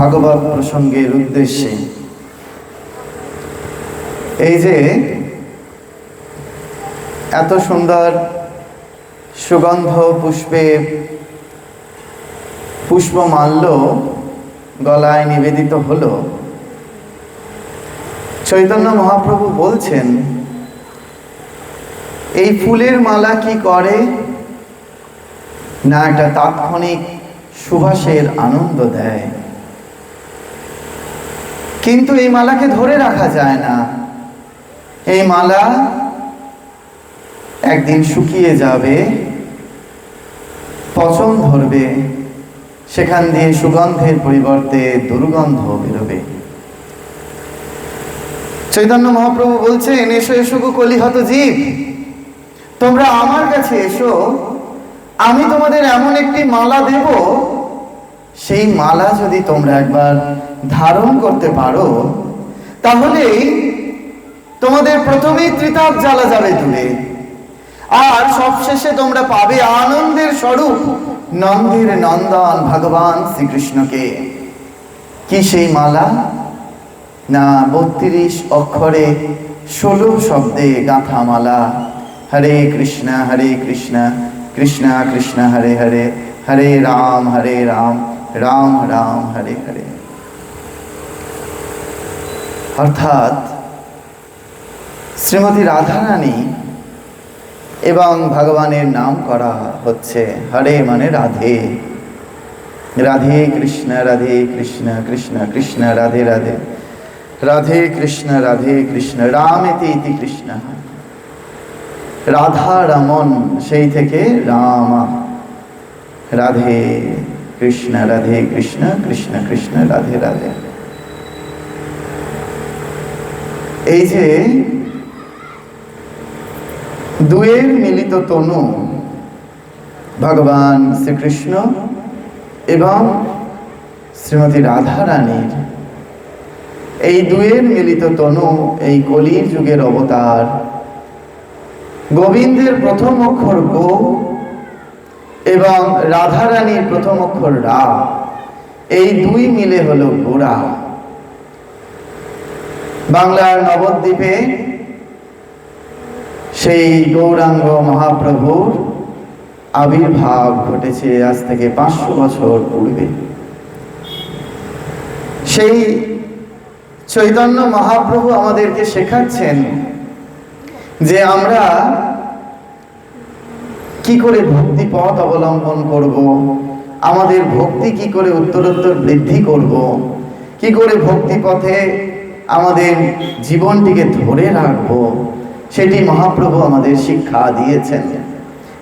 ভাগবত প্রসঙ্গের উদ্দেশ্যে। এই যে এত সুন্দর সুগন্ধ পুষ্পে পুষ্পমাল্য গলায় নিবেদিত হলো। চৈতন্য মহাপ্রভু বলছেন, এই ফুলের মালা কি করে? না একটা তাৎক্ষণিক সুভাষের আনন্দ দেয়। কিন্তু এই মালাকে ধরে রাখা যায় না। এই মালা একদিন শুকিয়ে যাবে, পচন ধরবে, সেখান দিয়ে সুগন্ধের পরিবর্তে দুর্গন্ধ বেরোবে। চৈতন্য মহাপ্রভু বলছেন, এসো এসো কলিহত জীব। তোমরা আমার কাছে এসো। আমি তোমাদের এমন একটি মালা দেব, সেই মালা যদি তোমরা একবার ধারণ করতে পারো তাহলে তোমাদের প্রথমেই ত্রিতাপ জ্বালা যাবে দূরে। আর সবশেষে তোমরা পাবে আনন্দের স্বরূপ, নন্দের নন্দন ভগবান শ্রীকৃষ্ণকে। কি সেই মালা? না, বত্রিশ অক্ষরে ষোলো শব্দে গাঁথা মালা। হরে কৃষ্ণ হরে কৃষ্ণ কৃষ্ণ কৃষ্ণ, হরে হরে হরে রাম হরে রাম রাম রাম, হরে হরে। অর্থাৎ শ্রীমতী রাধারানী এবং ভগবানের নাম করা হচ্ছে হরে মানে রাধে। রাধে কৃষ্ণ রাধে কৃষ্ণ কৃষ্ণ কৃষ্ণ, রাধে রাধে। রাধে কৃষ্ণ রাধে কৃষ্ণ, রামেতে ইতি কৃষ্ণ। রাধা রমন, সেই থেকে রাম। রাধে কৃষ্ণ রাধে কৃষ্ণ কৃষ্ণ কৃষ্ণ, রাধে রাধে। এই যে দুয়ের মিলিত তনু, ভগবান শ্রীকৃষ্ণ এবং শ্রীমতী রাধা রানীর এই দুয়ের মিলিত তনু, এই কলির যুগের অবতার, গোবিন্দের প্রথম অক্ষর গো এবং রাধারানীর প্রথম অক্ষর রা, এই দুই মিলে হলো গোড়া। বাংলার নবদ্বীপে সেই গৌরাঙ্গ মহাপ্রভুর আবির্ভাব ঘটেছে আজ থেকে পাঁচশো বছর পূর্বে। সেই চৈতন্য মহাপ্রভু আমাদেরকে শেখাচ্ছেন যে আমরা কি করে ভক্তি পথ অবলম্বন করব, আমাদের ভক্তি কি করে উত্তরোত্তর বৃদ্ধি করব, কি করে ভক্তি পথে আমাদের জীবনটিকে ধরে রাখব, সেটি মহাপ্রভু আমাদের শিক্ষা দিয়েছেন।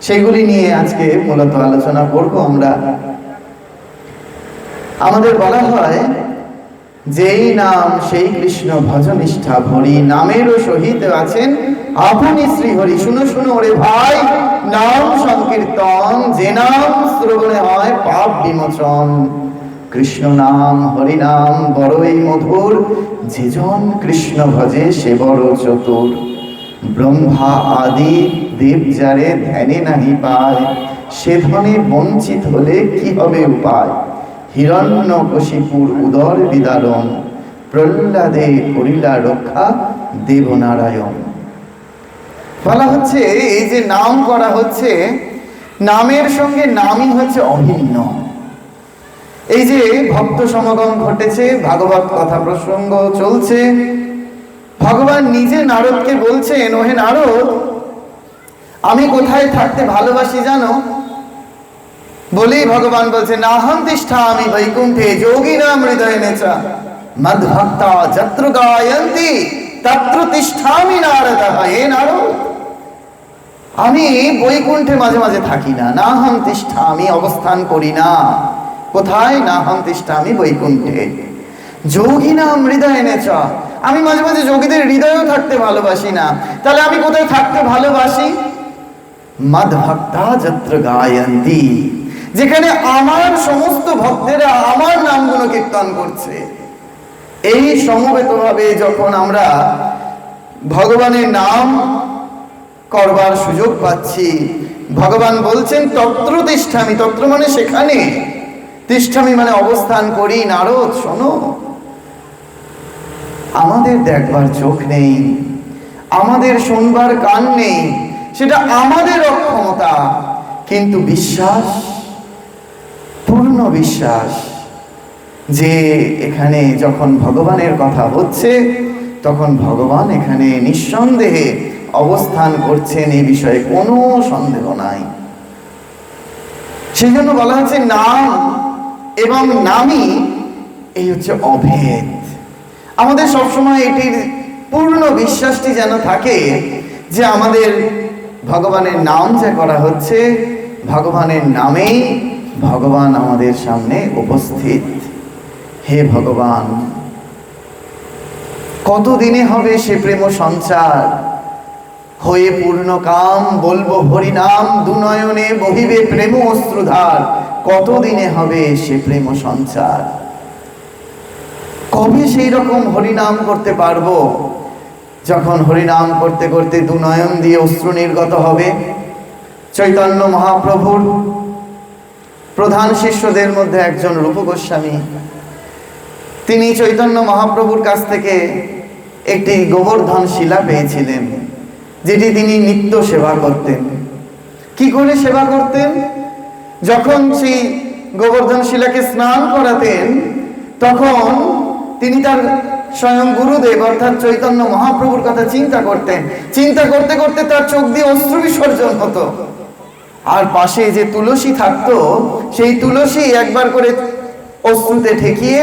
সেগুলি নিয়ে আজকে মূলত আলোচনা করব আমরা। আমাদের বলা হয়, যেই নাম সেই কৃষ্ণ ভজনিষ্ঠা ভরি নামেরও সহিত আছেন। আপনি শ্রীহরি শুনো শুনো ওরে ভাই, নাম সংকীর্তন, যে নাম শ্রবণে হয় পাপ বিমোচন। কৃষ্ণ নাম, হরি নাম, বড়ই মধুর। যেজন কৃষ্ণ ভজে সে বড় চতুর। ব্রহ্মা আদি দেব যারে ধ্যানে নাহি পায়, সে ধনে বঞ্চিত হলে কি হবে উপায়? হিরণ্যকশিপুর উদর বিদারণ, প্রহ্লাদে করিলা রক্ষা দেবনারায়ণ। বলা হচ্ছে, এই যে নাম করা হচ্ছে, নামের সঙ্গে নামই হচ্ছে অভিন্ন। এই যে ভক্ত সমাগম ঘটেছে, ভাগবত কথা প্রসঙ্গ চলছে। ভগবান নিজে নারদকে বলছেন, ওহে নারদ, আমি কোথায় থাকতে ভালোবাসি জানো? বলেই ভগবান বলছে নাহম তিষ্ঠা আমি বৈকুণ্ঠে যোগী নাম হৃদয় নেচা। মদ্ভক্তা যত্র গায়ন্তি, তত্র তিষ্ঠামি নারদ। হে নারদ, আমি বৈকুণ্ঠে মাঝে মাঝে থাকি না। না হাম তিষ্ঠা আমি অবস্থান করি না। কোথায় না হাম তিষ্ঠা আমি বৈকুণ্ঠে? যোগী নাম হৃদয় নেচা আমি মাঝে মাঝে যোগীদের হৃদয়েও থাকতে ভালোবাসি না। তাহলে আমি কোথায় থাকতে ভালোবাসি? মদ ভক্তা যত্র গায়ন্তি। যেখানে আমার সমস্ত ভক্তেরা আমার নামগুলো কীর্তন করছে। এই সমবেতভাবে যখন আমরা ভগবানের নাম করবার সুযোগ পাচ্ছি, ভগবান বলছেন তত্র তিষ্ঠামি, তত্র মানে সেখানে তিষ্ঠামি মানে অবস্থান করি, নারদ, শোনো। আমাদের দেখবার চোখ নেই, আমাদের শুনবার কান নেই, সেটা আমাদের অক্ষমতা, কিন্তু বিশ্বাস, পূর্ণ বিশ্বাস, যে এখানে যখন ভগবানের কথা হচ্ছে, তখন ভগবান এখানে নিঃসন্দেহে অবস্থান করছেন এই বিষয়ে কোনো সন্দেহ নাই। সেই জন্য বলা হচ্ছে, নাম এবং নামই এই হচ্ছে অভেদ। আমাদের সবসময় এটির পূর্ণ বিশ্বাসটি যেন থাকে যে আমাদের ভগবানের নাম যে করা হচ্ছে, ভগবানের নামেই ভগবান আমাদের সামনে উপস্থিত। হে ভগবান, কতদিনে হবে সে প্রেম সঞ্চার? হয়ে পূর্ণ কাম বলব হরিনাম, দুনয়নে বহিবে প্রেম অশ্রুধার। কতদিনে হবে সে প্রেম সঞ্চার? কবে সেই রকম হরিনাম করতে পারব? যখন হরিনাম করতে করতে দুনয়ন দিয়ে অশ্রু নির্গত হবে, চৈতন্য মহাপ্রভুর প্রধান শিষ্যদের মধ্যে একজন রূপ গোস্বামী তিনি চৈতন্য মহাপ্রভুর কাছ থেকে একটি গোবর্ধন শিলা পেয়েছিলেন, যেটি তিনি নিত্য সেবা করতেন। কি করে সেবা করতেন? যখন সেই গোবর্ধন শিলাকে স্নান করাতেন, তখন তিনি তার স্বয়ং গুরুদেব, অর্থাৎ চৈতন্য মহাপ্রভুর কথা চিন্তা করতেন। চিন্তা করতে করতে তার চোখ দিয়ে অশ্রু বিসর্জন হতো। আর পাশে যে তুলসী থাকতো, সেই তুলসী একবার করে অশ্রুতে ঠেকিয়ে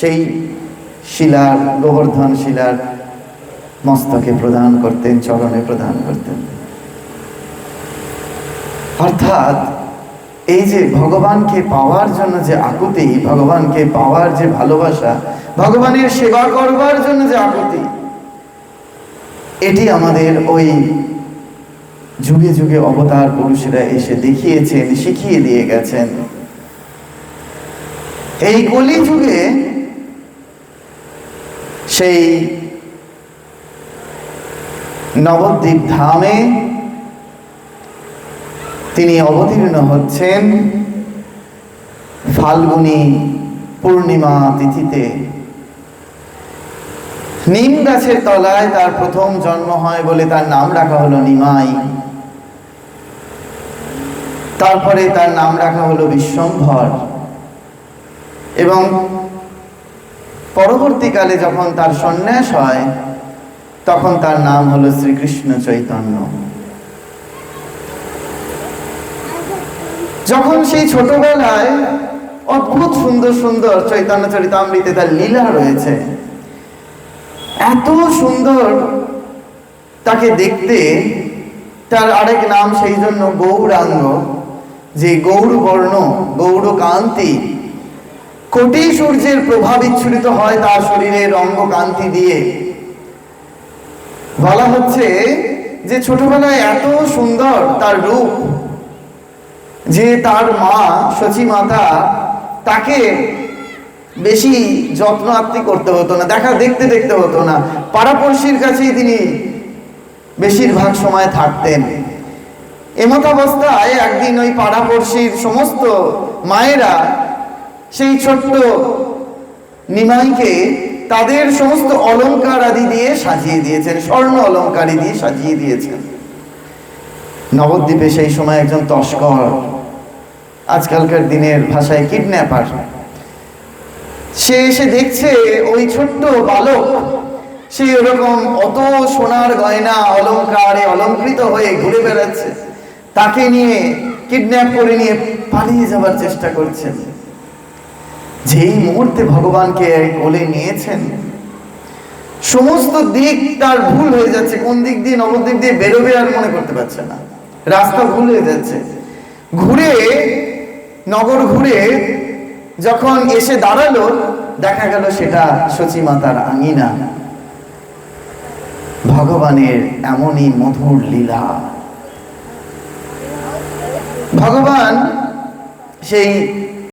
সেই শিলার, গোবর্ধন শিলার মস্তকে প্রদান করতেন, চরণে প্রদান করতেন। অর্থাৎ এই যে ভগবানকে পাওয়ার জন্য যে আকুতি, ভগবানকে পাওয়ার যে ভালোবাসা, ভগবানের সেবা করবার জন্য যে আকুতি, এটি আমাদের ওই যুগে যুগে অবতার পুরুষেরা এসে দেখিয়েছেন, শিখিয়ে দিয়ে গেছেন। এই কলি যুগে সেই নবদ্বীপ ধামে তিনি অবতীর্ণ হচ্ছেন ফাল্গুনী পূর্ণিমা তিথিতে। নিম গাছের তলায় তার প্রথম জন্ম হয় বলে তার নাম রাখা হলো নিমাই। তারপরে তার নাম রাখা হলো বিশ্বম্ভর। এবং পরবর্তীকালে যখন তার সন্ন্যাস হয়, তখন তার নাম হলো শ্রীকৃষ্ণ চৈতন্য। যখন সেই ছোটবেলায় অদ্ভুত সুন্দর সুন্দর চৈতন্য চরিতামৃতে তার লীলা রয়েছে, এত সুন্দর তাকে দেখতে তার আরেক নাম সেই জন্য গৌরাঙ্গ, যে গৌর বর্ণ গৌর কান্তি কোটি সূর্যের প্রভাব বিচ্ছুরিত হয় তার শরীরের অঙ্গ কান্তি দিয়ে। বলা হচ্ছে যে ছোটবেলায় এত সুন্দর তার রূপ যে তার মা সচী মাতা, তাকে বেশি যত্ন আত্মি করতে হতো না, দেখা দেখতে দেখতে হতো না। পাড়াপড়শির কাছেই তিনি বেশিরভাগ সময় থাকতেন। এমতাবস্থায় একদিন ওই পাড়াপড়শির সমস্ত মায়েরা সেই ছোট্ট নিমাইকে তাদের সমস্ত অলংকার আদি দিয়ে সাজিয়ে দিয়েছেন, স্বর্ণ অলংকারী দিয়ে সাজিয়ে দিয়েছেন। নবদ্বীপে সেই সময় একজন তস্কর আজকালকার দিনের ভাষায় কিডন্যাপার সে এসে দেখছে ওই ছোট্ট বালক, সে ওরকম অত সোনার গয়না অলংকারে অলঙ্কৃত হয়ে ঘুরে বেড়াচ্ছে। তাকে নিয়ে কিডন্যাপ করে নিয়ে পালিয়ে যাবার চেষ্টা করছেন যেই মুহূর্তে ভগবানকে কোলে নিয়েছেন, সমস্ত দিক তার ভুল হয়ে যাচ্ছে। কোন দিক দিয়ে নবদ্বীপ দিয়ে বেরোবে আর মনে করতে পারছে না। রাস্তা ভুল হয়ে যাচ্ছে। ঘুরে নগর ঘুরে যখন এসে দাঁড়াল, দেখা গেল সেটা সচী মাতার আঙিনা। ভগবানের এমনই মধুর লীলা। ভগবান সেই